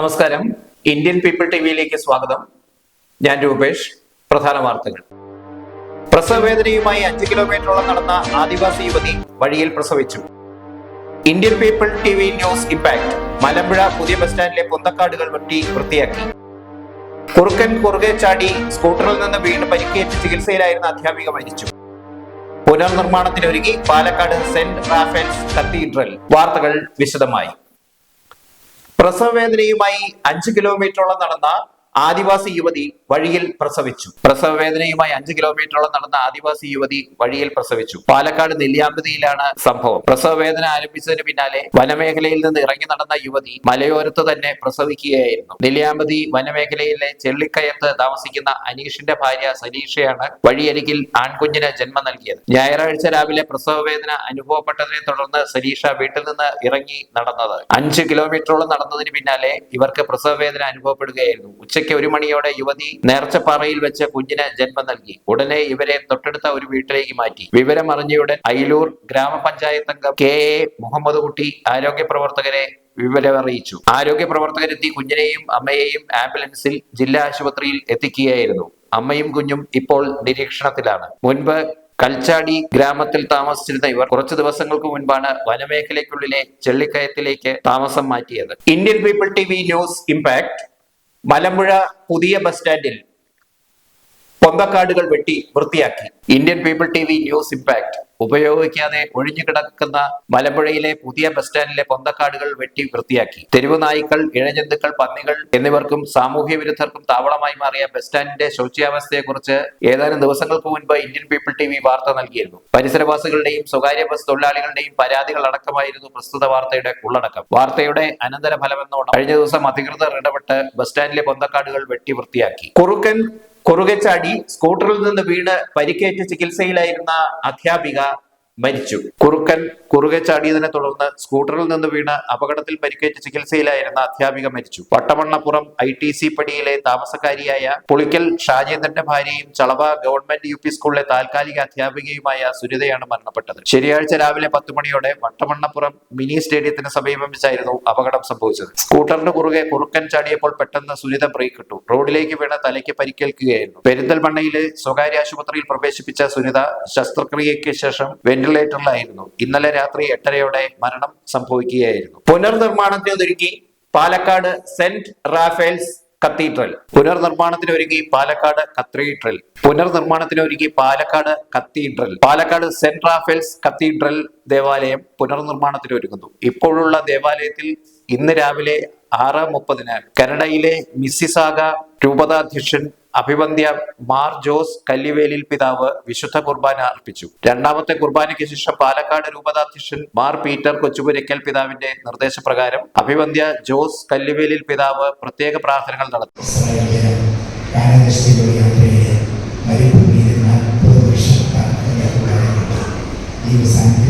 നമസ്കാരം. Indian people ടിവിയിലേക്ക് സ്വാഗതം. ഞാൻ രൂപേഷ്. പ്രധാന വാർത്തകൾ. പ്രസവവേദനയുമായി അഞ്ച് കിലോമീറ്ററോളം നടന്ന ആദിവാസി യുവതി വഴിയിൽ പ്രസവിച്ചു. Indian people TV news impact Malampuzha പുതിയ ബസ് സ്റ്റാൻഡിലെ പൊന്തക്കാടുകൾ വെട്ടി വൃത്തിയാക്കി. കുറുക്കൻ കുറുകെ ചാടി സ്കൂട്ടറിൽ നിന്ന് വീണ് പരിക്കേറ്റ് ചികിത്സയിലായിരുന്ന അധ്യാപിക മരിച്ചു. പുനർനിർമ്മാണത്തിനൊരുങ്ങി പാലക്കാട് സെന്റ് റാഫേൽസ് കത്തീഡ്രൽ. വാർത്തകൾ വിശദമായി. പ്രസവവേദനയുമായി അഞ്ച് കിലോമീറ്ററോളം നടന്ന ആദിവാസി യുവതി വഴിയിൽ പ്രസവിച്ചു. പ്രസവവേദനയുമായി അഞ്ച് കിലോമീറ്ററോളം നടന്ന ആദിവാസി യുവതി വഴിയിൽ പ്രസവിച്ചു. പാലക്കാട് നെല്ലിയാമ്പതിയിലാണ് സംഭവം. പ്രസവവേദന ആരംഭിച്ചതിന് പിന്നാലെ വനമേഖലയിൽ നിന്ന് ഇറങ്ങി നടന്ന യുവതി മലയോരത്ത് തന്നെ പ്രസവിക്കുകയായിരുന്നു. നെല്ലിയാമ്പതി വനമേഖലയിലെ ചെള്ളിക്കയത്ത് താമസിക്കുന്ന അനീഷിന്റെ ഭാര്യ സനീഷയാണ് വഴിയരികിൽ ആൺകുഞ്ഞിന് ജന്മം നൽകിയത്. ഞായറാഴ്ച രാവിലെ പ്രസവവേദന അനുഭവപ്പെട്ടതിനെ തുടർന്ന് സനീഷ വീട്ടിൽ നിന്ന് ഇറങ്ങി നടന്നത്. അഞ്ച് കിലോമീറ്ററോളം നടന്നതിന് പിന്നാലെ ഇവർക്ക് പ്രസവവേദന അനുഭവപ്പെടുകയായിരുന്നു. ഉച്ചയ്ക്ക് ഒരു മണിയോടെ യുവതി നേർച്ചപ്പാറയിൽ വെച്ച് കുഞ്ഞിന് ജന്മം നൽകി. ഉടനെ ഇവരെ തൊട്ടടുത്ത ഒരു വീട്ടിലേക്ക് മാറ്റി. വിവരം അറിഞ്ഞയുടൻ അയിലൂർ ഗ്രാമപഞ്ചായത്ത് അംഗം കെ എ മുഹമ്മദ് കുട്ടി ആരോഗ്യ പ്രവർത്തകരെ വിവരം അറിയിച്ചു ആരോഗ്യ പ്രവർത്തകരെത്തി കുഞ്ഞിനെയും അമ്മയെയും ആംബുലൻസിൽ ജില്ലാ ആശുപത്രിയിൽ എത്തിക്കുകയായിരുന്നു. അമ്മയും കുഞ്ഞും ഇപ്പോൾ നിരീക്ഷണത്തിലാണ്. മുൻപ് കൽച്ചാടി ഗ്രാമത്തിൽ താമസിച്ചിരുന്ന ഇവർ കുറച്ചു ദിവസങ്ങൾക്ക് മുൻപാണ് വനമേഖലയ്ക്കുള്ളിലെ ചെള്ളിക്കയത്തിലേക്ക് താമസം മാറ്റിയത്. Indian people T V news impact Malampuzha പുതിയ ബസ് സ്റ്റാൻഡിൽ പൊന്തക്കാടുകൾ വെട്ടി വൃത്തിയാക്കി. Indian people T V news impact. ഉപയോഗിക്കാതെ ഒഴിഞ്ഞു കിടക്കുന്ന മലമ്പുഴയിലെ പുതിയ ബസ് സ്റ്റാൻഡിലെ പൊന്തക്കാടുകൾ വെട്ടി വൃത്തിയാക്കി. തെരുവ് നായ്ക്കൾ ഇഴജന്തുക്കൾ പന്നികൾ എന്നിവർക്കും സാമൂഹ്യ വിരുദ്ധർക്കും താവളമായി മാറിയ ബസ് സ്റ്റാൻഡിന്റെ ശൗച്യാവസ്ഥയെക്കുറിച്ച് ഏതാനും ദിവസങ്ങൾക്ക് മുൻപ് ഇന്ത്യൻ പീപ്പിൾ ടി വാർത്ത നൽകിയിരുന്നു. പരിസരവാസികളുടെയും സ്വകാര്യ ബസ് തൊഴിലാളികളുടെയും പരാതികൾ അടക്കമായിരുന്നു പ്രസ്തുത വാർത്തയുടെ ഉള്ളടക്കം. വാർത്തയുടെ അനന്തര ഫലമെന്നോണം കഴിഞ്ഞ ദിവസം അധികൃതർ ഇടപെട്ട് ബസ് സ്റ്റാൻഡിലെ പൊന്തക്കാടുകൾ വെട്ടി വൃത്തിയാക്കി. കുറുക്കൻ കുറുകെ ചാടി സ്കൂട്ടറിൽ നിന്ന് വീണ് പരിക്കേറ്റ് ചികിത്സയിലായിരുന്ന അധ്യാപിക മരിച്ചു. കുറുക്കൻ കുറുകെ ചാടിയതിനെ തുടർന്ന് സ്കൂട്ടറിൽ നിന്ന് വീണ് അപകടത്തിൽ പരിക്കേറ്റ് ചികിത്സയിലായിരുന്ന അധ്യാപിക മരിച്ചു. വട്ടമണ്ണപ്പുറം ഐ ടി സി പടിയിലെ താമസക്കാരിയായ പുളിക്കൽ ഷാജേന്ദ്രന്റെ ഭാര്യയും ചളവ ഗവൺമെന്റ് യു പി സ്കൂളിലെ താൽക്കാലിക അധ്യാപികയുമായ സുരിതയാണ് മരണപ്പെട്ടത്. ശനിയാഴ്ച രാവിലെ പത്ത് മണിയോടെ വട്ടമണ്ണപ്പുറം മിനി സ്റ്റേഡിയത്തിന് സമീപം വെച്ചായിരുന്നു അപകടം സംഭവിച്ചത്. സ്കൂട്ടറിന് കുറുകെ കുറുക്കൻ ചാടിയപ്പോൾ പെട്ടെന്ന് സുരിത ബ്രേക്ക് ഇട്ടു. റോഡിലേക്ക് വീണ തലയ്ക്ക് പരിക്കേൽക്കുകയായിരുന്നു. പെരിന്തൽമണ്ണയിലെ സ്വകാര്യ ആശുപത്രിയിൽ പ്രവേശിപ്പിച്ച സുനിത ശസ്ത്രക്രിയയ്ക്ക് ശേഷം വെന്റിലേറ്ററിലായിരുന്നു ഇന്നലെ രാത്രി എട്ടരയോടെ മരണം സംഭവിക്കുകയായിരുന്നു. പുനർനിർമ്മാണത്തിനൊരുക്കി പാലക്കാട് സെന്റ് റാഫേൽസ് കത്തീഡ്രൽ. പുനർനിർമ്മാണത്തിന് ഒരുങ്ങി പാലക്കാട് കത്തീഡ്രൽ. പുനർനിർമ്മാണത്തിന് ഒരുങ്ങി Palakkad cathedral. Palakkad saint Raphael's cathedral ദേവാലയം പുനർനിർമ്മാണത്തിന് ഒരുങ്ങുന്നു. ഇപ്പോഴുള്ള ദേവാലയത്തിൽ ഇന്ന് രാവിലെ ആറ് മുപ്പതിന് കനഡയിലെ മിസ്സിസാഗ രൂപതാധ്യക്ഷൻ അഭിവന്ദ്യ മാർ ജോസ് കല്ലിവേലിൽ പിതാവ് വിശുദ്ധ കുർബാന അർപ്പിച്ചു. രണ്ടാമത്തെ കുർബാനയ്ക്ക് ശേഷം പാലക്കാട് രൂപതാധ്യക്ഷൻ മാർ പീറ്റർ കൊച്ചുപുരയ്ക്കൽ പിതാവിന്റെ നിർദ്ദേശപ്രകാരം അഭിവന്ധ്യ ജോസ് കല്ലിവേലിൽ പിതാവ് പ്രത്യേക പ്രാർത്ഥനകൾ നടത്തി. ഇസ്രായേലിന്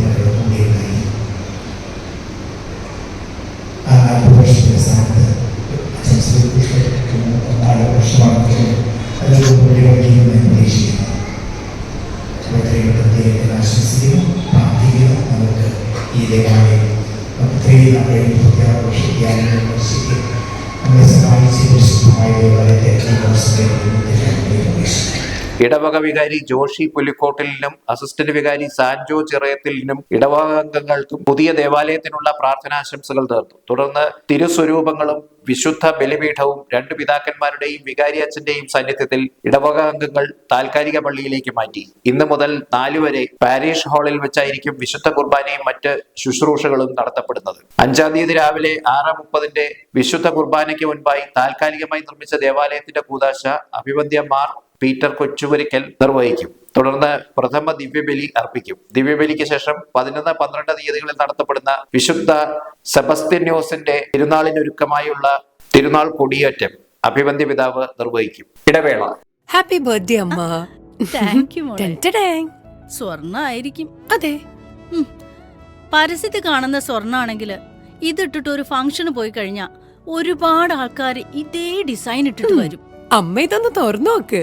ഈ ദേവാലയം ഒത്തിരി നമ്മുടെ പ്രത്യാഘോഷിക്കാനും വിമർശിക്കും നമ്മളെ സഹായിച്ച് വിശുദ്ധമായ ദേവാലയത്തെ പ്രവേശിക്കും ഇടവക വികാരി ജോഷി പുലിക്കോട്ടിലിനും അസിസ്റ്റന്റ് വികാരി സാൻജോ ചിറയത്തിലിനും ഇടവക അംഗങ്ങൾക്കും പുതിയ ദേവാലയത്തിനുള്ള പ്രാർത്ഥനാശംസകൾ നേർന്നു. തുടർന്ന് തിരുസ്വരൂപങ്ങളും വിശുദ്ധ ബലിപീഠവും രണ്ട് പിതാക്കന്മാരുടെയും വികാരി അച്ഛന്റെയും സാന്നിധ്യത്തിൽ ഇടവക അംഗങ്ങൾ താൽക്കാലിക പള്ളിയിലേക്ക് മാറ്റി. ഇന്ന് മുതൽ നാലു വരെ പാരീഷ് ഹാളിൽ വെച്ചായിരിക്കും വിശുദ്ധ കുർബാനയും മറ്റ് ശുശ്രൂഷകളും നടത്തപ്പെടുന്നത്. അഞ്ചാം തീയതി രാവിലെ ആറ് മുപ്പതിന്റെ വിശുദ്ധ കുർബാനയ്ക്ക് മുൻപായി താൽക്കാലികമായി നിർമ്മിച്ച ദേവാലയത്തിന്റെ കൂതാശ അഭിവന്ധ്യ മാർ പീറ്റർ കൊച്ചുപുരിക്കൽ നിർവഹിക്കും. തുടർന്ന് പ്രഥമ ദിവ്യബലി അർപ്പിക്കും. ദിവ്യബലിക്ക് ശേഷം പതിനൊന്ന് പന്ത്രണ്ട് തീയതികളിൽ നടത്തപ്പെടുന്ന വിശുദ്ധ സെബസ്ത്യന്യോസിന്റെ തിരുനാളിനൊരുക്കമായുള്ള തിരുനാൾ കൊടിയേറ്റം അഭിവന്ദ്യ പിതാവ് നിർവഹിക്കും. ഇടവേള. ഹാപ്പി ബർത്ത്ഡേ അമ്മ. സ്വർണ ആയിരിക്കും അതെ. പരസ്യത്തിൽ കാണുന്ന സ്വർണാണെങ്കിൽ ഇതിട്ടിട്ട് ഒരു ഫംഗ്ഷന് പോയി കഴിഞ്ഞാൽ ഒരുപാട് ആൾക്കാർ ഇതേ ഡിസൈൻ ഇട്ടിട്ട് വരും. അമ്മ ഇതൊന്ന് തുറന്നു നോക്ക്.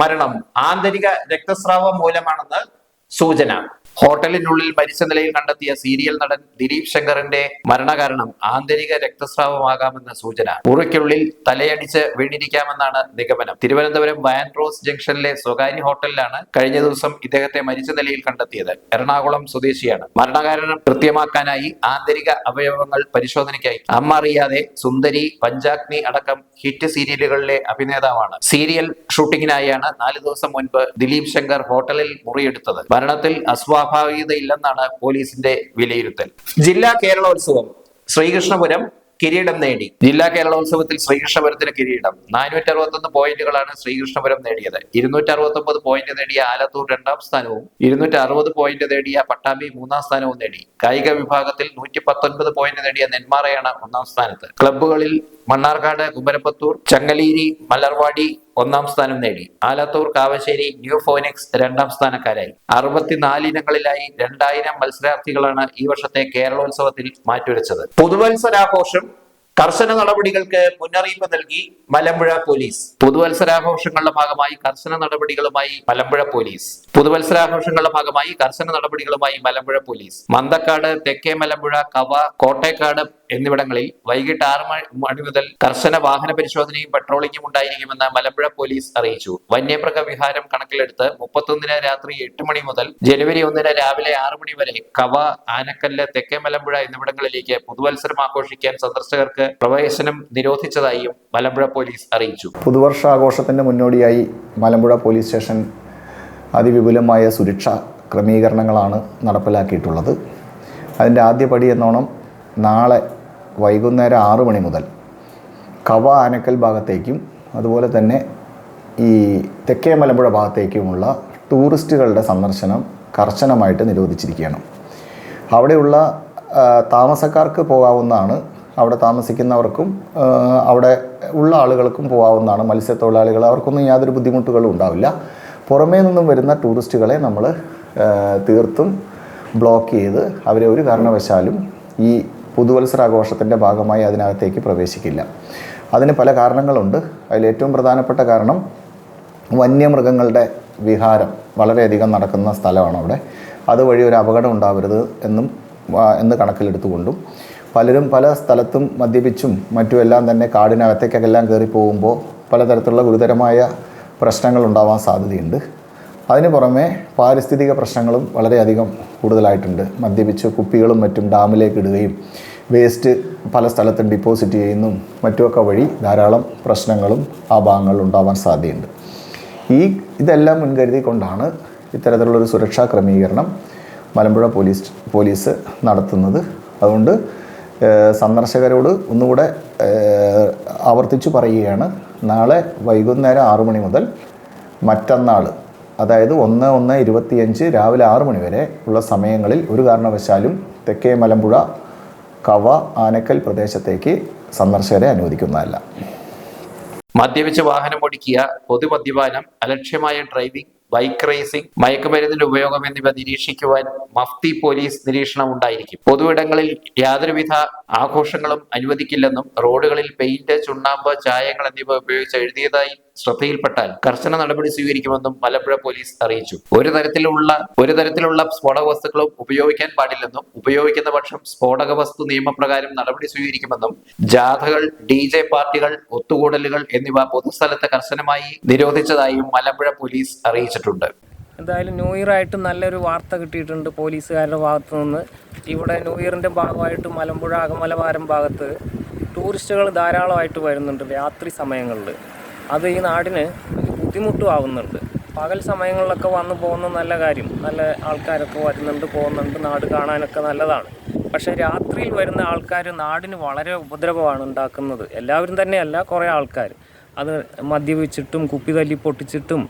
മരണം. ആന്തരിക രക്തസ്രാവം മൂലമാണെന്ന് സൂചന. ഹോട്ടലിനുള്ളിൽ മരിച്ച നിലയിൽ കണ്ടെത്തിയ സീരിയൽ നടൻ ദിലീപ് ശങ്കറിന്റെ മരണകാരണം ആന്തരിക രക്തസ്രാവമാകാമെന്ന സൂചന. മുറിക്കുള്ളിൽ തലയടിച്ച് വീണിരിക്കാമെന്നാണ് നിഗമനം. തിരുവനന്തപുരം വാൻറോസ് ജംഗ്ഷനിലെ സ്വകാര്യ ഹോട്ടലിലാണ് കഴിഞ്ഞ ദിവസം ഇദ്ദേഹത്തെ മരിച്ച നിലയിൽ കണ്ടെത്തിയത്. എറണാകുളം സ്വദേശിയാണ്. മരണകാരണം കൃത്യമാക്കാനായി ആന്തരിക അവയവങ്ങൾ പരിശോധനയ്ക്കായി. അമ്മ അറിയാതെ സുന്ദരി പഞ്ചാഗ്നി അടക്കം ഹിറ്റ് സീരിയലുകളിലെ അഭിനേതാവാണ്. സീരിയൽ ഷൂട്ടിങ്ങിനായാണ് നാല് ദിവസം മുൻപ് ദിലീപ് ശങ്കർ ഹോട്ടലിൽ മുറിയെടുത്തത്. മരണത്തിൽ അസ്വാഭാവികതയില്ലെന്നാണ് പോലീസിന്റെ വിലയിരുത്തൽ. ജില്ലാ കേരളോത്സവം ശ്രീകൃഷ്ണപുരം കിരീടം നേടി. ജില്ലാ കേരളോത്സവത്തിൽ ശ്രീകൃഷ്ണപുരത്തിന് കിരീടം. നാനൂറ്റി അറുപത്തൊന്ന് പോയിന്റുകളാണ് ശ്രീകൃഷ്ണപുരം നേടിയത്. ഇരുന്നൂറ്റി അറുപത്തി ഒമ്പത് പോയിന്റ് നേടിയ ആലത്തൂർ രണ്ടാം സ്ഥാനവും ഇരുന്നൂറ്റി അറുപത് പോയിന്റ് നേടിയ പട്ടാമ്പി മൂന്നാം സ്ഥാനവും നേടി. കായിക വിഭാഗത്തിൽ നൂറ്റി പത്തൊൻപത് പോയിന്റ് നേടിയ നെന്മാറയാണ് ഒന്നാം സ്ഥാനത്ത്. ക്ലബ്ബുകളിൽ മണ്ണാർക്കാട് കുമരപ്പത്തൂർ ചങ്ങലീരി മലർവാടി ഒന്നാം സ്ഥാനം നേടി. ആലത്തൂർ കാവശ്ശേരി ന്യൂ ഫോനിക്സ് രണ്ടാം സ്ഥാനക്കാരായി. അറുപത്തിനാല് ഇനങ്ങളിലായി രണ്ടായിരം മത്സരാർത്ഥികളാണ് ഈ വർഷത്തെ കേരളോത്സവത്തിൽ മാറ്റുരച്ചത്. പുതുവത്സരാഘോഷം കർശന നടപടികൾക്ക് മുന്നറിയിപ്പ് നൽകി മലമ്പുഴ പോലീസ്. പുതുവത്സരാഘോഷങ്ങളുടെ ഭാഗമായി കർശന നടപടികളുമായി മലമ്പുഴ പോലീസ്. പുതുവത്സരാഘോഷങ്ങളുടെ ഭാഗമായി കർശന നടപടികളുമായി മലമ്പുഴ പോലീസ്. മന്തക്കാട് തെക്കേ മലമ്പുഴ കവ കോട്ടേക്കാട് എന്നിവിടങ്ങളിൽ വൈകിട്ട് ആറ് മണി മുതൽ കർശന വാഹന പരിശോധനയും പട്രോളിംഗും ഉണ്ടായിരിക്കുമെന്ന് മലമ്പുഴ പോലീസ് അറിയിച്ചു. വന്യമൃഗ വിഹാരം കണക്കിലെടുത്ത് മുപ്പത്തൊന്നിന് രാത്രി എട്ട് മണി മുതൽ ജനുവരി ഒന്നിന് രാവിലെ ആറ് മണി വരെ കവ ആനക്കല്ല് തെക്കേ മലമ്പുഴ എന്നിവിടങ്ങളിലേക്ക് പുതുവത്സരം ആഘോഷിക്കാൻ സന്ദർശകർക്ക് പ്രവേശനം നിരോധിച്ചതായും മലമ്പുഴ പോലീസ് അറിയിച്ചു. പുതുവർഷാഘോഷത്തിന്റെ മുന്നോടിയായി മലമ്പുഴ പോലീസ് സ്റ്റേഷൻ അതിവിപുലമായ സുരക്ഷാ ക്രമീകരണങ്ങളാണ് നടപ്പിലാക്കിയിട്ടുള്ളത്. അതിന്റെ ആദ്യപടി എന്നോണം നാളെ വൈകുന്നേരം ആറു മണി മുതൽ കവ ആനക്കൽ ഭാഗത്തേക്കും അതുപോലെ തന്നെ ഈ തെക്കേ മലമ്പുഴ ഭാഗത്തേക്കുമുള്ള ടൂറിസ്റ്റുകളുടെ സന്ദർശനം കർശനമായിട്ട് നിരോധിച്ചിരിക്കുകയാണ്. അവിടെയുള്ള താമസക്കാർക്ക് പോകാവുന്നതാണ്. അവിടെ താമസിക്കുന്നവർക്കും അവിടെ ഉള്ള ആളുകൾക്കും പോകാവുന്നതാണ്. മത്സ്യത്തൊഴിലാളികൾ അവർക്കൊന്നും യാതൊരു ബുദ്ധിമുട്ടുകളും ഉണ്ടാവില്ല. പുറമേ നിന്നും വരുന്ന ടൂറിസ്റ്റുകളെ നമ്മൾ തീർത്തും ബ്ലോക്ക് ചെയ്ത് അവരെ ഒരു കാരണവശാലും ഈ പുതുവത്സരാഘോഷത്തിന്റെ ഭാഗമായി അതിനകത്തേക്ക് പ്രവേശിക്കില്ല. അതിന് പല കാരണങ്ങളുണ്ട്. അതിൽ ഏറ്റവും പ്രധാനപ്പെട്ട കാരണം വന്യമൃഗങ്ങളുടെ വിഹാരം വളരെയധികം നടക്കുന്ന സ്ഥലമാണ് അവിടെ. അതുവഴി ഒരു അപകടം ഉണ്ടാവരുത് എന്നും എന്ന് കണക്കിലെടുത്തുകൊണ്ടും പലരും പല സ്ഥലത്തും മദ്യപിച്ചും മറ്റുമെല്ലാം തന്നെ കാടിനകത്തേക്കെല്ലാം കയറി പോകുമ്പോൾ പലതരത്തിലുള്ള ഗുരുതരമായ പ്രശ്നങ്ങൾ ഉണ്ടാവാൻ സാധ്യതയുണ്ട്. അതിന് പുറമെ പാരിസ്ഥിതിക പ്രശ്നങ്ങളും വളരെയധികം കൂടുതലായിട്ടുണ്ട്. മദ്യപിച്ച് കുപ്പികളും മറ്റും ഡാമിലേക്ക് ഇടുകയും വേസ്റ്റ് പല സ്ഥലത്തും ഡിപ്പോസിറ്റ് ചെയ്യുന്നതും മറ്റുമൊക്കെ വഴി ധാരാളം പ്രശ്നങ്ങളും ഭാഗങ്ങളിൽ ഉണ്ടാവാൻ സാധ്യതയുണ്ട്. ഈ ഇതെല്ലാം മുൻകരുതിക്കൊണ്ടാണ് ഇത്തരത്തിലുള്ളൊരു സുരക്ഷാ ക്രമീകരണം മലമ്പുഴ പോലീസ് പോലീസ് നടത്തുന്നത്. അതുകൊണ്ട് സന്ദർശകരോട് ഒന്നുകൂടെ ആവർത്തിച്ചു പറയുകയാണ്. നാളെ വൈകുന്നേരം ആറു മണി മുതൽ മറ്റന്നാൾ അതായത് ഒന്ന് ഒന്ന് ഇരുപത്തിയഞ്ച് രാവിലെ ആറു മണി വരെ ഉള്ള സമയങ്ങളിൽ ഒരു കാരണവശാലും തെക്കേ മലമ്പുഴ കവ ആനക്കൽ പ്രദേശത്തേക്ക് സന്ദർശകരെ അനുവദിക്കുന്നതല്ല. മദ്യപിച്ച് വാഹനം ഓടിക്കുക പൊതുമദ്യപാനം അലക്ഷ്യമായ ഡ്രൈവിംഗ് ബൈക്ക് റേസിംഗ് മയക്കുമരുന്നിന്റെ ഉപയോഗം എന്നിവ നിരീക്ഷിക്കുവാൻ മഫ്തി പോലീസ് നിരീക്ഷണം ഉണ്ടായിരിക്കും പൊതുവിടങ്ങളിൽ യാതൊരുവിധ ആഘോഷങ്ങളും അനുവദിക്കില്ലെന്നും റോഡുകളിൽ പെയിന്റ് ചുണ്ണാമ്പ് ചായങ്ങൾ എന്നിവ ഉപയോഗിച്ച് എഴുതിയതായി ശ്രദ്ധയിൽപ്പെട്ടാൽ കർശന നടപടി സ്വീകരിക്കുമെന്നും മലമ്പുഴ പോലീസ് അറിയിച്ചു. ഒരു തരത്തിലുള്ള ഒരു തരത്തിലുള്ള സ്ഫോടക വസ്തുക്കളും ഉപയോഗിക്കാൻ പാടില്ലെന്നും ഉപയോഗിക്കുന്ന പക്ഷം സ്ഫോടക വസ്തു നിയമപ്രകാരം നടപടി സ്വീകരിക്കുമെന്നും ജാഥകൾ ഡി ജെ പാർട്ടികൾ ഒത്തുകൂടലുകൾ എന്നിവ പൊതുസ്ഥലത്ത് കർശനമായി നിരോധിച്ചതായും മലമ്പുഴ പോലീസ് അറിയിച്ചിട്ടുണ്ട്. എന്തായാലും ന്യൂ ഇയർ ആയിട്ട് നല്ലൊരു വാർത്ത കിട്ടിയിട്ടുണ്ട് പോലീസുകാരുടെ ഭാഗത്തു നിന്ന്. ഇവിടെ ന്യൂ ഇയറിന്റെ ഭാഗമായിട്ട് മലമ്പുഴ അകമലവാരം ഭാഗത്ത് ടൂറിസ്റ്റുകൾ ധാരാളമായിട്ട് വരുന്നുണ്ട് രാത്രി സമയങ്ങളിൽ. അത് ഈ നാടിന് ബുദ്ധിമുട്ടും ആവുന്നുണ്ട് പകൽ സമയങ്ങളിലൊക്കെ വന്നു പോകുന്ന നല്ല കാര്യം. നല്ല ആൾക്കാരൊക്കെ വരുന്നുണ്ട് പോകുന്നുണ്ട്. നാട് കാണാനൊക്കെ നല്ലതാണ്. പക്ഷേ രാത്രിയിൽ വരുന്ന ആൾക്കാർ നാടിന് വളരെ ഉപദ്രവമാണ് ഉണ്ടാക്കുന്നത്. എല്ലാവരും തന്നെയല്ല കുറേ ആൾക്കാർ. അത് മദ്യപിച്ചിട്ടും കുപ്പി തല്ലി പൊട്ടിച്ചിട്ടും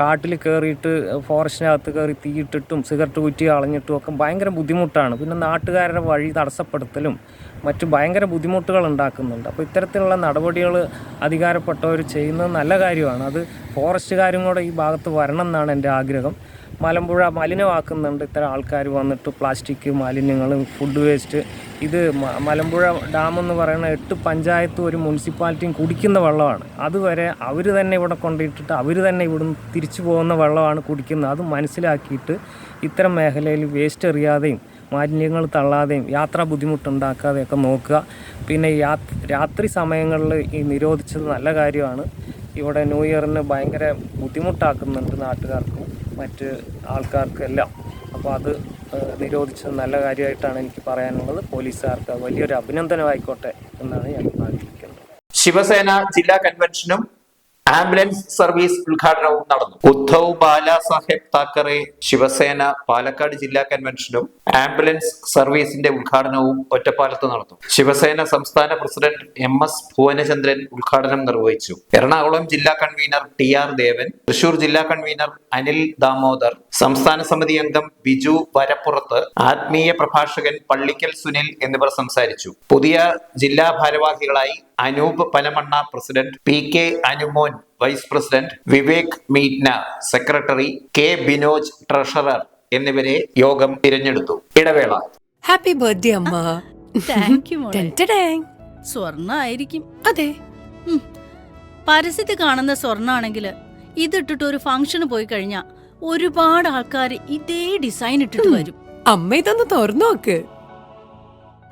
കാട്ടിൽ കയറിയിട്ട് ഫോറസ്റ്റിനകത്ത് കയറി തീയിട്ടിട്ടും സിഗരറ്റ് കുറ്റി കളഞ്ഞിട്ടും ഒക്കെ ഭയങ്കര ബുദ്ധിമുട്ടാണ്. പിന്നെ നാട്ടുകാരുടെ വഴി തടസ്സപ്പെടുത്തലും മറ്റു ഭയങ്കര ബുദ്ധിമുട്ടുകൾ ഉണ്ടാക്കുന്നുണ്ട്. അപ്പോൾ ഇത്തരത്തിലുള്ള നടപടികൾ അധികാരപ്പെട്ടവർ ചെയ്യുന്നത് നല്ല കാര്യമാണ്. അത് ഫോറസ്റ്റുകാരും കൂടെ ഈ ഭാഗത്ത് വരണം എന്നാണ് എന്റെ ആഗ്രഹം. മലമ്പുഴ മലിനമാക്കുന്നുണ്ട്. ഇത്തരം ആൾക്കാർ വന്നിട്ട് പ്ലാസ്റ്റിക് മാലിന്യങ്ങൾ ഫുഡ് വേസ്റ്റ് ഇത് മലമ്പുഴ ഡാം എന്ന് പറയുന്ന എട്ട് പഞ്ചായത്തും ഒരു മുനിസിപ്പാലിറ്റിയും കുടിക്കുന്ന വെള്ളമാണ്. അതുവരെ അവർ തന്നെ ഇവിടെ കൊണ്ടിട്ടിട്ട് അവർ തന്നെ ഇവിടുന്ന് തിരിച്ചു പോകുന്ന വെള്ളമാണ് കുടിക്കുന്നത്. അത് മനസ്സിലാക്കിയിട്ട് ഇത്തരം മേഖലയിൽ വേസ്റ്റ് എറിയാതെയും മാലിന്യങ്ങൾ തള്ളാതെയും യാത്രാ ബുദ്ധിമുട്ടുണ്ടാക്കാതെയൊക്കെ നോക്കുക. പിന്നെ രാത്രി സമയങ്ങളിൽ ഈ നിരോധിച്ചത് നല്ല കാര്യമാണ്. ഇവിടെ ന്യൂ ഇയറിന് ഭയങ്കര ബുദ്ധിമുട്ടാക്കുന്നുണ്ട് നാട്ടുകാർക്കും മറ്റ് ആൾക്കാർക്കും എല്ലാം. അപ്പോൾ അത് നിരോധിച്ചത് നല്ല കാര്യമായിട്ടാണ് എനിക്ക് പറയാനുള്ളത്. പോലീസുകാർക്ക് വലിയൊരു അഭിനന്ദനമായിക്കോട്ടെ എന്നാണ് ഞാൻ ആഗ്രഹിക്കുന്നത്. ശിവസേന ജില്ലാ കൺവെൻഷനും ആംബുലൻസ് സർവീസ് ഉദ്ഘാടനവും നടന്നു. ഉദ്ധവ് ബാല സാഹേബ് താക്കറെ ശിവസേന പാലക്കാട് ജില്ലാ കൺവെൻഷനും ആംബുലൻസ് സർവീസിന്റെ ഉദ്ഘാടനവും ഒറ്റപ്പാലത്ത് നടന്നു. ശിവസേന സംസ്ഥാന പ്രസിഡന്റ് എം എസ് ഭുവനചന്ദ്രൻ ഉദ്ഘാടനം നിർവഹിച്ചു. എറണാകുളം ജില്ലാ convener T R Devan Thrissur ജില്ലാ കൺവീനർ അനിൽ ദാമോദർ സംസ്ഥാന സമിതി അംഗം ബിജു വരപ്പുറത്ത് ആത്മീയ പ്രഭാഷകൻ പള്ളിക്കൽ സുനിൽ എന്നിവർ സംസാരിച്ചു. പുതിയ ജില്ലാ ഭാരവാഹികളായി Anoop Panamanna president P K Anumon vice president Vivek Meetna secretary K Binoj treasurer എന്നിവരെ യോഗം തിരഞ്ഞെടുത്തു. ഇടവേള. ഹാപ്പി ബർത്ത്ഡേ അമ്മ. Thank you. സ്വർണ ആയിരിക്കും അതെ. പരസ്യത്തിൽ കാണുന്ന സ്വർണാണെങ്കിൽ ഇതിട്ടിട്ട് ഒരു ഫംഗ്ഷന് പോയി കഴിഞ്ഞാൽ ഒരുപാട് ആൾക്കാർ ഇതേ ഡിസൈൻ ഇട്ടിട്ട് വരും. അമ്മ ഇതൊന്ന് തുറന്നു നോക്ക്.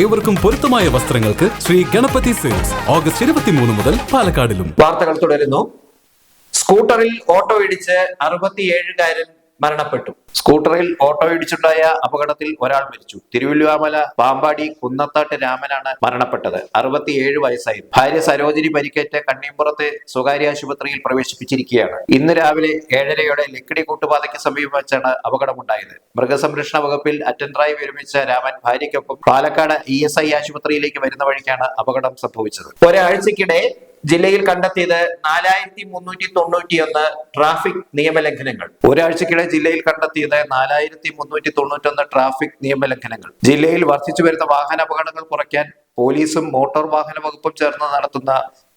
ഏവർക്കും പൊരുത്തമായ വസ്ത്രങ്ങൾക്ക് ശ്രീ ഗണപതി സെയിൽസ് ഓഗസ്റ്റ് ഇരുപത്തിമൂന്ന് മുതൽ പാലക്കാടിലും. വാർത്തകൾ തുടരുന്നു. സ്കൂട്ടറിൽ ഓട്ടോ ഇടിച്ച് അറുപത്തിയേഴുകാരൻ മരണപ്പെട്ടു. സ്കൂട്ടറിൽ ഓട്ടോ ഇടിച്ചുണ്ടായ അപകടത്തിൽ ഒരാൾ മരിച്ചു. തിരുവല്ലുവാമല പാമ്പാടി കുന്നത്താട്ട് രാമനാണ് മരണപ്പെട്ടത്. അറുപത്തിയേഴ് വയസ്സായി. ഭാര്യ സരോജിനി പരിക്കേറ്റ് കണ്ണീമ്പുറത്തെ സ്വകാര്യ ആശുപത്രിയിൽ പ്രവേശിപ്പിച്ചിരിക്കുകയാണ്. ഇന്ന് രാവിലെ ഏഴരയോടെ ലക്കിടി കൂട്ടുപാതയ്ക്ക് സമീപം വെച്ചാണ് അപകടമുണ്ടായത്. മൃഗസംരക്ഷണ വകുപ്പിൽ അറ്റൻഡറായി വിരമിച്ച രാമൻ ഭാര്യയ്ക്കൊപ്പം പാലക്കാട് ഇ ആശുപത്രിയിലേക്ക് വരുന്ന വഴിക്കാണ് അപകടം സംഭവിച്ചത്. ഒരാഴ്ചക്കിടെ ജില്ലയിൽ കണ്ടെത്തിയത് നാലായിരത്തി മുന്നൂറ്റി തൊണ്ണൂറ്റിയൊന്ന് ട്രാഫിക് നിയമലംഘനങ്ങൾ. ഒരാഴ്ചക്കിടെ ജില്ലയിൽ കണ്ടെത്തിയത് നാലായിരത്തി മുന്നൂറ്റി തൊണ്ണൂറ്റൊന്ന് ട്രാഫിക് നിയമലംഘനങ്ങൾ. ജില്ലയിൽ വർദ്ധിച്ചു വരുന്ന വാഹന അപകടങ്ങൾ കുറയ്ക്കാൻ പോലീസും മോട്ടോർ വാഹന വകുപ്പും ചേർന്ന് നടത്തുന്ന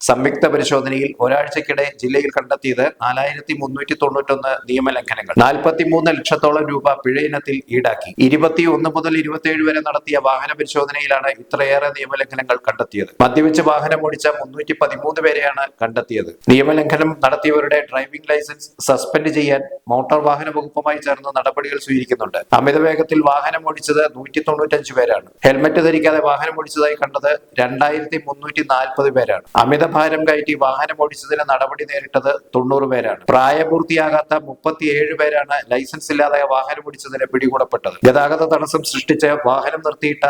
സംയുക്ത പരിശോധനയിൽ ഒരാഴ്ചക്കിടെ ജില്ലയിൽ കണ്ടെത്തിയത് നാലായിരത്തി മുന്നൂറ്റി തൊണ്ണൂറ്റൊന്ന് നിയമലംഘനങ്ങൾ. നാൽപ്പത്തി മൂന്ന് ലക്ഷത്തോളം രൂപ പിഴ ഇനത്തിൽ ഈടാക്കി. ഇരുപത്തി ഒന്ന് മുതൽ ഇരുപത്തിയേഴ് വരെ നടത്തിയ വാഹന പരിശോധനയിലാണ് ഇത്രയേറെ നിയമലംഘനങ്ങൾ കണ്ടെത്തിയത്. മദ്യപിച്ച് വാഹനം ഓടിച്ച മുന്നൂറ്റി പതിമൂന്ന് പേരെയാണ് കണ്ടെത്തിയത്. നിയമലംഘനം നടത്തിയവരുടെ ഡ്രൈവിംഗ് ലൈസൻസ് സസ്പെൻഡ് ചെയ്യാൻ മോട്ടോർ വാഹന വകുപ്പുമായി ചേർന്ന് നടപടികൾ സ്വീകരിക്കുന്നുണ്ട്. അമിത വേഗത്തിൽ വാഹനം ഓടിച്ചത് നൂറ്റി തൊണ്ണൂറ്റഞ്ച് പേരാണ്. ഹെൽമറ്റ് ധരിക്കാതെ വാഹനം ഓടിച്ചതായി കണ്ടത് രണ്ടായിരത്തി മുന്നൂറ്റി നാൽപ്പത് പേരാണ് അമിതഭാരം കയറ്റി വാഹനം ഓടിച്ചതിന് നടപടി നേരിട്ടത് തൊണ്ണൂറ് പേരാണ്. പ്രായപൂർത്തിയാകാത്ത മുപ്പത്തിയേഴ് പേരാണ് ലൈസൻസ് ഇല്ലാതെ വാഹനം ഓടിച്ചതിന് പിടികൂടപ്പെട്ടത്. ഗതാഗത തടസ്സം സൃഷ്ടിച്ച് വാഹനം നിർത്തിയിട്ട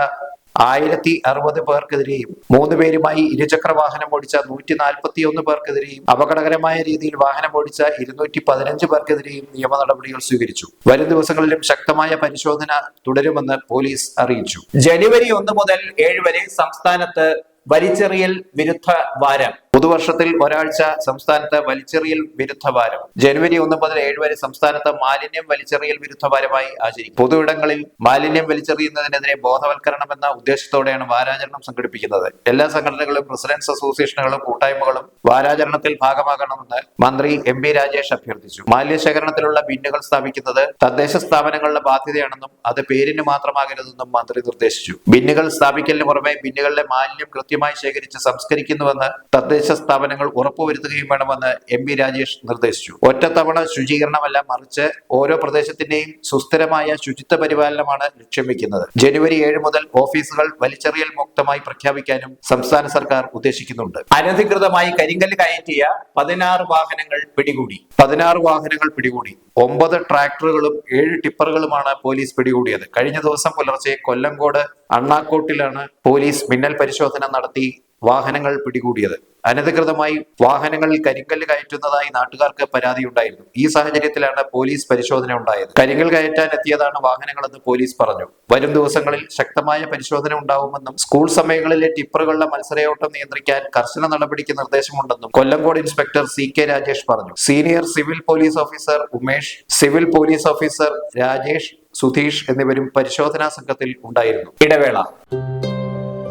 ആയിരത്തി അറുപത് പേർക്കെതിരെയും മൂന്ന് പേരുമായി ഇരുചക്ര വാഹനം ഓടിച്ച നൂറ്റി നാൽപ്പത്തി ഒന്ന് പേർക്കെതിരെയും അപകടകരമായ രീതിയിൽ വാഹനം ഓടിച്ച ഇരുന്നൂറ്റി പതിനഞ്ച് പേർക്കെതിരെയും നിയമ നടപടികൾ സ്വീകരിച്ചു. വരും ദിവസങ്ങളിലും ശക്തമായ പരിശോധന തുടരുമെന്ന് പോലീസ് അറിയിച്ചു. ജനുവരി ഒന്ന് മുതൽ ഏഴ് വരെ സംസ്ഥാനത്ത് വലിച്ചെറിയൽ വിരുദ്ധ വാരം. പുതുവർഷത്തിൽ ഒരാഴ്ച സംസ്ഥാനത്ത് വലിച്ചെറിയൽ വിരുദ്ധ വാരം. ജനുവരി ഒന്ന് മുതൽ ഏഴ് വരെ സംസ്ഥാനത്ത് മാലിന്യം വലിച്ചെറിയൽ വിരുദ്ധ വാരമായി ആചരിക്കും. പൊതുവിടങ്ങളിൽ മാലിന്യം വലിച്ചെറിയുന്നതിനെതിരെ ബോധവൽക്കരണം എന്ന ഉദ്ദേശത്തോടെയാണ് വാരാചരണം സംഘടിപ്പിക്കുന്നത്. എല്ലാ സംഘടനകളും പ്രസിഡന്റ്സ് അസോസിയേഷനുകളും കൂട്ടായ്മകളും വാരാചരണത്തിൽ ഭാഗമാകണമെന്ന് മന്ത്രി എം പി രാജേഷ് അഭ്യർത്ഥിച്ചു. മാലിന്യ ശേഖരണത്തിലുള്ള ബിന്നുകൾ സ്ഥാപിക്കുന്നത് തദ്ദേശ സ്ഥാപനങ്ങളുടെ ബാധ്യതയാണെന്നും അത് പേരിന് മാത്രമാകരുതെന്നും മന്ത്രി നിർദ്ദേശിച്ചു. ബിന്നുകൾ സ്ഥാപിക്കലിന് പുറമെ ബിന്നുകളിലെ മാലിന്യം കൃത്യമായി ശേഖരിച്ച് സംസ്കരിക്കുന്നുവെന്ന് തദ്ദേശ സ്ഥാപനങ്ങൾ ഉറപ്പുവരുത്തുകയും വേണമെന്ന് എം പി രാജേഷ് നിർദ്ദേശിച്ചു. ഒറ്റത്തവണ ശുചീകരണമല്ല മറിച്ച് ഓരോ പ്രദേശത്തിന്റെയും സുസ്ഥിരമായ ശുചിത്വ പരിപാലനമാണ് ലക്ഷ്യം വെക്കുന്നത്. ജനുവരി ഏഴ് മുതൽ ഓഫീസുകൾ വലിച്ചെറിയൽ മുക്തമായി പ്രഖ്യാപിക്കാനും സംസ്ഥാന സർക്കാർ ഉദ്ദേശിക്കുന്നുണ്ട്. അനധികൃതമായി കരിങ്കല്ല് കയറ്റിയ പതിനാറ് വാഹനങ്ങൾ പിടികൂടി. പതിനാറ് വാഹനങ്ങൾ പിടികൂടി. ഒമ്പത് ട്രാക്ടറുകളും ഏഴ് ടിപ്പറുകളുമാണ് പോലീസ് പിടികൂടിയത്. കഴിഞ്ഞ ദിവസം പുലർച്ചെ കൊല്ലംകോട് അണ്ണാക്കോട്ടിലാണ് പോലീസ് മിന്നൽ പരിശോധന നടത്തി വാഹനങ്ങൾ പിടികൂടിയത്. അനധികൃതമായി വാഹനങ്ങൾ കരിങ്കല്ല് കയറ്റുന്നതായി നാട്ടുകാർക്ക് പരാതിയുണ്ടായിരുന്നു ഈ സാഹചര്യത്തിലാണ് പോലീസ് പരിശോധന ഉണ്ടായത്. കരിങ്കൽ കയറ്റാൻ എത്തിയതാണ് വാഹനങ്ങളെന്ന് പോലീസ് പറഞ്ഞു. വരും ദിവസങ്ങളിൽ ശക്തമായ പരിശോധന ഉണ്ടാവുമെന്നും സ്കൂൾ സമയങ്ങളിലെ ടിപ്പറുകളുടെ മത്സരയോട്ടം നിയന്ത്രിക്കാൻ കർശന നടപടിക്ക് നിർദ്ദേശമുണ്ടെന്നും Kollengode inspector C K Rajesh പറഞ്ഞു. Senior civil police officer Umesh civil police officer Rajesh Sudheesh എന്നിവരും പരിശോധനാ സംഘത്തിൽ ഉണ്ടായിരുന്നു. ഇടവേള.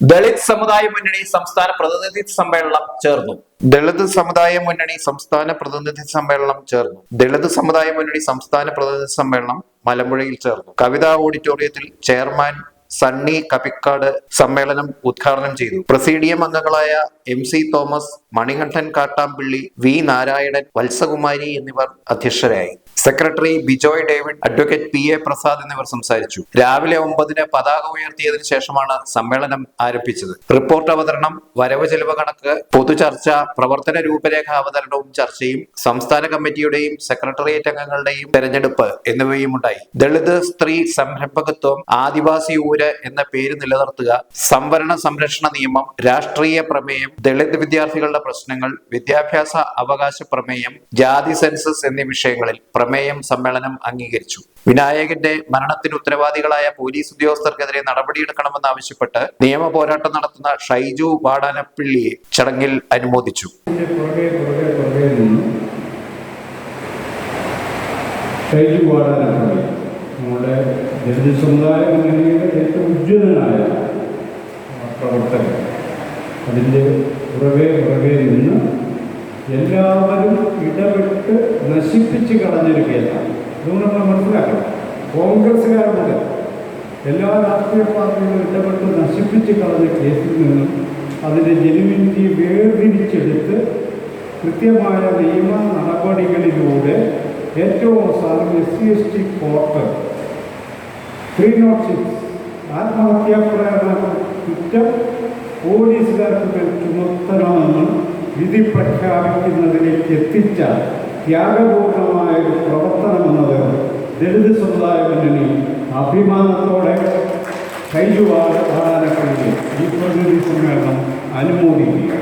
ദളിത് സമുദായ മുന്നണി സംസ്ഥാന പ്രതിനിധി സമ്മേളനം ചേർന്നു. ദളിത് സമുദായ മുന്നണി സംസ്ഥാന പ്രതിനിധി സമ്മേളനം ചേർന്നു. ദളിത് സമുദായ മുന്നണി സംസ്ഥാന പ്രതിനിധി സമ്മേളനം മലമ്പുഴയിൽ ചേർന്നു. കവിതാ ഓഡിറ്റോറിയത്തിൽ ചെയർമാൻ സണ്ണി കപിക്കാട് സമ്മേളനം ഉദ്ഘാടനം ചെയ്തു. പ്രസീഡിയം അംഗങ്ങളായ M C Thomas Manikandan Kattampilly V Narayanan Valsakumari എന്നിവർ അധ്യക്ഷരായി. Secretary Bijoy David advocate P A Prasad എന്നിവർ സംസാരിച്ചു. രാവിലെ ഒമ്പതിന് പതാക ഉയർത്തിയതിനു ശേഷമാണ് സമ്മേളനം ആരംഭിച്ചത്. റിപ്പോർട്ട് അവതരണം വരവ് ചെലവ് കണക്ക് പൊതുചർച്ച പ്രവർത്തന രൂപരേഖ അവതരണവും ചർച്ചയും സംസ്ഥാന കമ്മിറ്റിയുടെയും സെക്രട്ടേറിയറ്റ് അംഗങ്ങളുടെയും തെരഞ്ഞെടുപ്പ് എന്നിവയും ഉണ്ടായി ദളിത് സ്ത്രീ സംരംഭകത്വം ആദിവാസി ഊര് എന്ന പേര് നിലനിർത്തുക സംവരണ സംരക്ഷണ നിയമം രാഷ്ട്രീയ പ്രമേയം ദളിത് വിദ്യാർത്ഥികളുടെ പ്രശ്നങ്ങൾ വിദ്യാഭ്യാസ അവകാശ പ്രമേയം ജാതി സെൻസസ് എന്നീ വിഷയങ്ങളിൽ പ്രമേയം സമ്മേളനം അംഗീകരിച്ചു. വിനായകന്റെ മരണത്തിന് ഉത്തരവാദികളായ പോലീസ് ഉദ്യോഗസ്ഥർക്കെതിരെ നടപടിയെടുക്കണമെന്നാവശ്യപ്പെട്ട് നിയമ പോരാട്ടം നടത്തുന്ന ഷൈജു വാടാനപ്പിള്ളിയെ ചടങ്ങിൽ അനുമോദിച്ചു. പ്രവർത്തകൻ? അതിന്റെ പുറകെ പുറകെ നിന്ന് എല്ലാവരും ഇടപെട്ട് നശിപ്പിച്ച് കളഞ്ഞൊരു കേസാണ് ഇതുകൊണ്ട് നമ്മൾ മനസ്സിലാക്കണം. കോൺഗ്രസ്സുകാർ എല്ലാ രാഷ്ട്രീയ പാർട്ടികളും ഇടപെട്ട് നശിപ്പിച്ച് കളഞ്ഞ കേസിൽ നിന്നും അതിന്റെ ജെനുവിനിറ്റി വേർതിരിച്ചെടുത്ത് കൃത്യമായ നിയമ നടപടികളിലൂടെ ഏറ്റവും അവസാനം S C S T court three not six ആത്മഹത്യാ പ്രേരണ കുറ്റം പോലീസുകാർക്ക് ചുമത്തണമെന്ന് വിധി പ്രഖ്യാപിക്കുന്നതിലേക്ക് എത്തിച്ച ത്യാഗപൂർണമായ ഒരു പ്രവർത്തനമെന്നത് ദളിത് സമുദായ മുന്നണി അഭിമാനത്തോടെ അനുമോദിക്കുക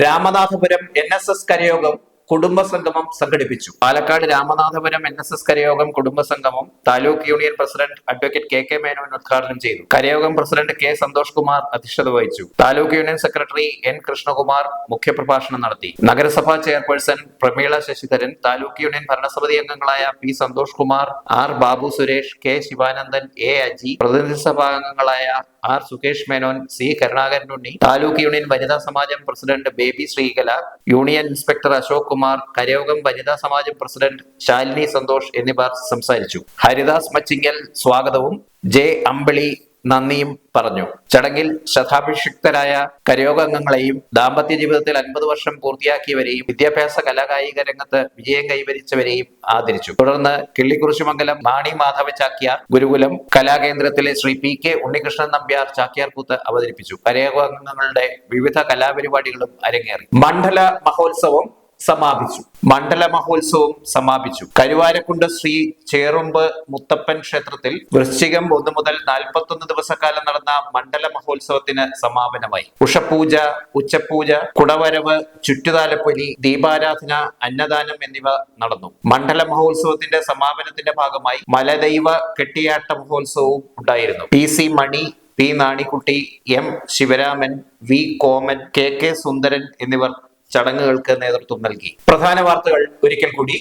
രാമനാഥപുരം എൻ എസ് എസ് കരയോഗം കുടുംബ സംഗമം സംഘടിപ്പിച്ചു. Palakkad Ramanathapuram N S S കരയോഗം കുടുംബ സംഗമം taluk union president advocate K K Menon ഉദ്ഘാടനം ചെയ്തു. കരയോഗം പ്രസിഡന്റ് കെ സന്തോഷ് കുമാർ അധ്യക്ഷത വഹിച്ചു. Taluk union secretary N Krishnakumar മുഖ്യപ്രഭാഷണം നടത്തി. നഗരസഭാ ചെയർപേഴ്സൺ പ്രമീള ശശിധരൻ താലൂക്ക് യൂണിയൻ ഭരണസമിതി അംഗങ്ങളായ P Santhosh Kumar R Babu Suresh K Sivanandan A Aji പ്രതിനിധി സഭാ അംഗങ്ങളായ R Sukesh Menon C Karunakaran Unni taluk union വനിതാ സമാജം president Baby Sreekala union inspector Ashok Kumar കരയോഗം വനിതാ സമാജം പ്രസിഡന്റ് ശാലിനി സന്തോഷ് എന്നിവർ സംസാരിച്ചു. ഹരിദാസ് മച്ചിങ്ങൽ സ്വാഗതവും. ജെ അമ്പിളി നന്ദിയും പറഞ്ഞു. ചടങ്ങിൽ ശതാഭിഷിക്തരായ കരയോഗാംഗങ്ങളെയും ദാമ്പത്യ ജീവിതത്തിൽ അൻപത് വർഷം പൂർത്തിയാക്കിയവരെയും വിദ്യാഭ്യാസ കലാകായിക രംഗത്ത് വിജയം കൈവരിച്ചവരെയും ആദരിച്ചു. തുടർന്ന് കിള്ളിക്കുറിശുമംഗലം മാണി മാധവ ചാക്യാർ ഗുരുകുലം കലാകേന്ദ്രത്തിലെ ശ്രീ പി കെ ഉണ്ണികൃഷ്ണൻ നമ്പ്യാർ ചാക്യാർ കൂത്ത് അവതരിപ്പിച്ചു. കരയോഗാംഗങ്ങളുടെ വിവിധ കലാപരിപാടികളും അരങ്ങേറി. മണ്ഡല മഹോത്സവം സമാപിച്ചു. മണ്ഡല മഹോത്സവം സമാപിച്ചു. കരുവാരക്കുണ്ട് ശ്രീ ചേറുമ്പ് മുത്തപ്പൻ ക്ഷേത്രത്തിൽ വൃശ്ചികം ഒന്ന് മുതൽ നാൽപ്പത്തൊന്ന് ദിവസക്കാലം നടന്ന മണ്ഡല മഹോത്സവത്തിന് സമാപനമായി. ഉഷപൂജ ഉച്ചപൂജ കുടവരവ് ചുറ്റുതാലപ്പൊലി ദീപാരാധന അന്നദാനം എന്നിവ നടന്നു. മണ്ഡല മഹോത്സവത്തിന്റെ സമാപനത്തിന്റെ ഭാഗമായി മലദൈവ കെട്ടിയാട്ട മഹോത്സവവും ഉണ്ടായിരുന്നു. P. C. Mani P. Nanikutty M. Sivaraman V. Koman K. K. Sundaran എന്നിവർ ചടങ്ങുകൾക്ക് നേതൃത്വം നൽകി. പ്രധാന വാർത്തകൾ ഒരിക്കൽ കൂടി.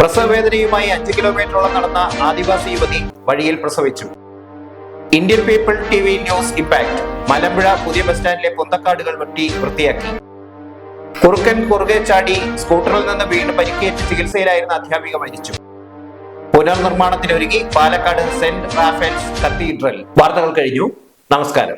പ്രസവവേദനയുമായി അഞ്ച് കിലോമീറ്ററോളം നടന്ന ആദിവാസി യുവതി വഴിയിൽ പ്രസവിച്ചു. Indian people T V news impact. Malampuzha പുതിയ ബസ് സ്റ്റാൻഡിലെ പൊന്തക്കാടുകൾ വെട്ടി വൃത്തിയാക്കി. കുറുക്കൻ കുറുകെ ചാടി സ്കൂട്ടറിൽ നിന്ന് വീണ് പരിക്കേറ്റ് ചികിത്സയിലായിരുന്ന അധ്യാപിക മരിച്ചു. പുനർനിർമ്മാണത്തിനൊരുങ്ങി പാലക്കാട് സെന്റ് റാഫേൽസ് കത്തീഡ്രൽ. വാർത്തകൾ കഴിഞ്ഞു. നമസ്കാരം.